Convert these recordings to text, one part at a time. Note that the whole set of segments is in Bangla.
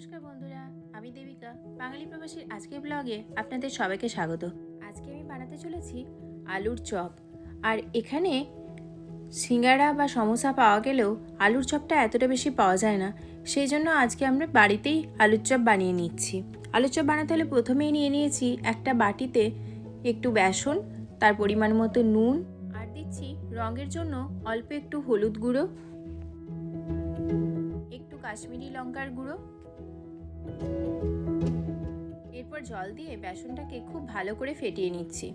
নমস্কার বন্ধুরা, আমি দেবিকা। বাঙালি প্রবাসীর আজকের ব্লগে আপনাদের সবাইকে স্বাগত। আজকে আমি বানাতে চলেছি আলুর চপ। আর এখানে সিঙ্গারা বা সমোসা পাওয়া গেলেও আলুর চপটা এতটা বেশি পাওয়া যায় না। সেই জন্য আজকে আমরা বাড়িতেই আলুর চপ বানিয়ে নিচ্ছি। আলুর চপ বানাতে হলে প্রথমেই নিয়ে নিয়েছি একটা বাটিতে একটু বেসন, তার পরিমাণ মতো নুন, আর দিচ্ছি রঙের জন্য অল্প একটু হলুদ গুঁড়ো, একটু কাশ্মীরি লঙ্কার গুঁড়ো এরপর জল দিয়ে বেসনটাকে খুব ভালো করে ফেটিয়ে নিচ্ছি।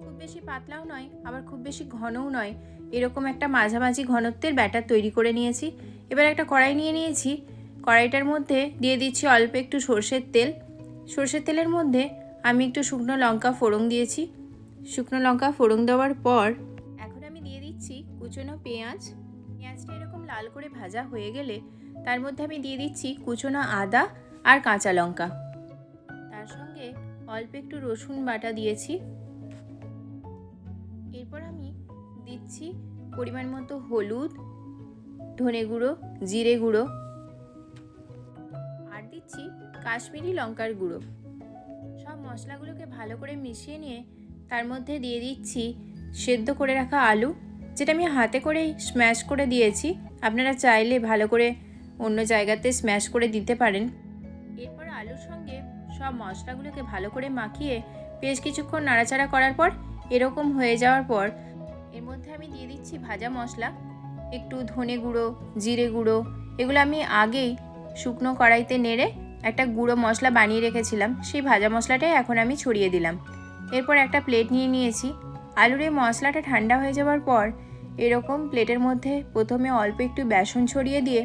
খুব বেশি পাতলাও নয়, আবার খুব বেশি ঘনও নয়। এরকম একটা মাঝামাঝি ঘনত্বের ব্যাটার তৈরি করে নিয়েছি। এবার একটা কড়াই নিয়ে নিয়েছি। কড়াইটার মধ্যে দিয়ে দিচ্ছি অল্প একটু সর্ষের তেল। সর্ষের তেলের মধ্যে আমি একটু শুকনো লঙ্কা ফোড়ন দিয়েছি। শুকনো লঙ্কা ফোড়ন দেওয়ার পর এখন আমি দিয়ে দিচ্ছি কুচনো পেঁয়াজ। পেঁয়াজটা এরকম লাল করে ভাজা হয়ে গেলে তার মধ্যে আমি দিয়ে দিচ্ছি কুচনো আদা আর কাঁচা লঙ্কা। তার সঙ্গে অল্প একটু রসুন বাটা দিয়েছি। এরপর আমি দিচ্ছি পরিমাণ মতো হলুদ, ধনে গুঁড়ো, জিরে গুঁড়ো আর দিচ্ছি কাশ্মীরি লঙ্কার গুঁড়ো। সব মশলাগুলোকে ভালো করে মিশিয়ে নিয়ে তার মধ্যে দিয়ে দিচ্ছি সেদ্ধ করে রাখা আলু, যেটা আমি হাতে করেই স্ম্যাশ করে দিয়েছি। আপনারা চাইলে ভালো করে অন্য জায়গাতে স্ম্যাশ করে দিতে পারেন। এরপর আলুর সঙ্গে সব মশলাগুলোকে ভালো করে মাখিয়ে বেশ কিছুক্ষণ নাড়াচাড়া করার পর এরকম হয়ে যাওয়ার পর এর মধ্যে আমি দিয়ে দিচ্ছি ভাজা মশলা, একটু ধনে গুঁড়ো, জিরে গুঁড়ো, এগুলো আমি আগেই শুকনো কড়াইতে নেড়ে একটা গুঁড়ো মশলা বানিয়ে রেখেছিলাম, সেই ভাজা মশলাটাই এখন আমি ছড়িয়ে দিলাম। এরপর একটা প্লেট নিয়ে নিয়েছি। আলুর এই মশলাটা ঠান্ডা হয়ে যাওয়ার পর এরকম প্লেটের মধ্যে প্রথমে অল্প একটু বেসন ছড়িয়ে দিয়ে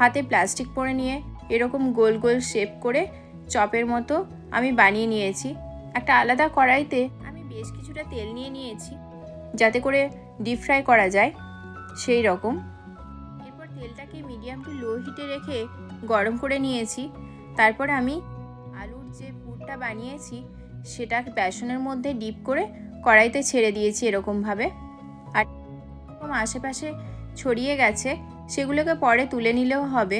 হাতে প্লাস্টিক পরে নিয়ে এরকম গোল গোল শেপ করে চপের মতো আমি বানিয়ে নিয়েছি। একটা আলাদা কড়াইতে আমি বেশ কিছুটা তেল নিয়ে নিয়েছি, যাতে করে ডিপ ফ্রাই করা যায় সেই রকম। এরপর তেলটাকে মিডিয়াম টু লো হিটে রেখে গরম করে নিয়েছি। তারপর আমি আলুর যে পুরটা বানিয়েছি, সেটা বেসনের মধ্যে ডিপ করে কড়াইতে ছেড়ে দিয়েছি এরকমভাবে। আর এরকম আশেপাশে ছড়িয়ে গেছে সেগুলোকে পরে তুলে নিলেও হবে।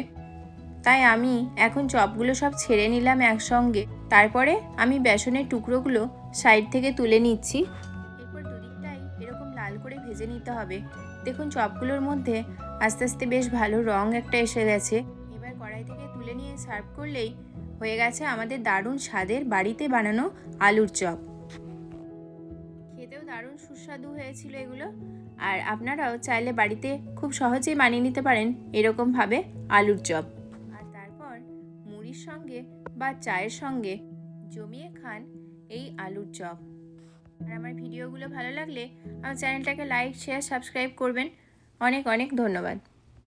তাই আমি এখন চপগুলো সব ছেড়ে নিলাম একসঙ্গে। তারপরে আমি বেসনের টুকরোগুলো সাইড থেকে তুলে নিচ্ছি। এরপর দুদিকটাই এরকম লাল করে ভেজে নিতে হবে। দেখুন চপগুলোর মধ্যে আস্তে আস্তে বেশ ভালো রং একটা এসে গেছে। এবার কড়াই থেকে তুলে নিয়ে সার্ভ করলেই হয়ে গেছে আমাদের দারুণ স্বাদের বাড়িতে বানানো আলুর চপ। খেতেও দারুণ সুস্বাদু হয়েছিল এগুলো। আর আপনারাও চাইলে বাড়িতে খুব সহজেই মানিয়ে নিতে পারেন এরকমভাবে আলুর চপ। আর তারপর মুড়ির সঙ্গে বা চায়ের সঙ্গে জমিয়ে খান এই আলুর চপ। আর আমার ভিডিওগুলো ভালো লাগলে আমার চ্যানেলটাকে লাইক, শেয়ার, সাবস্ক্রাইব করবেন। অনেক অনেক ধন্যবাদ।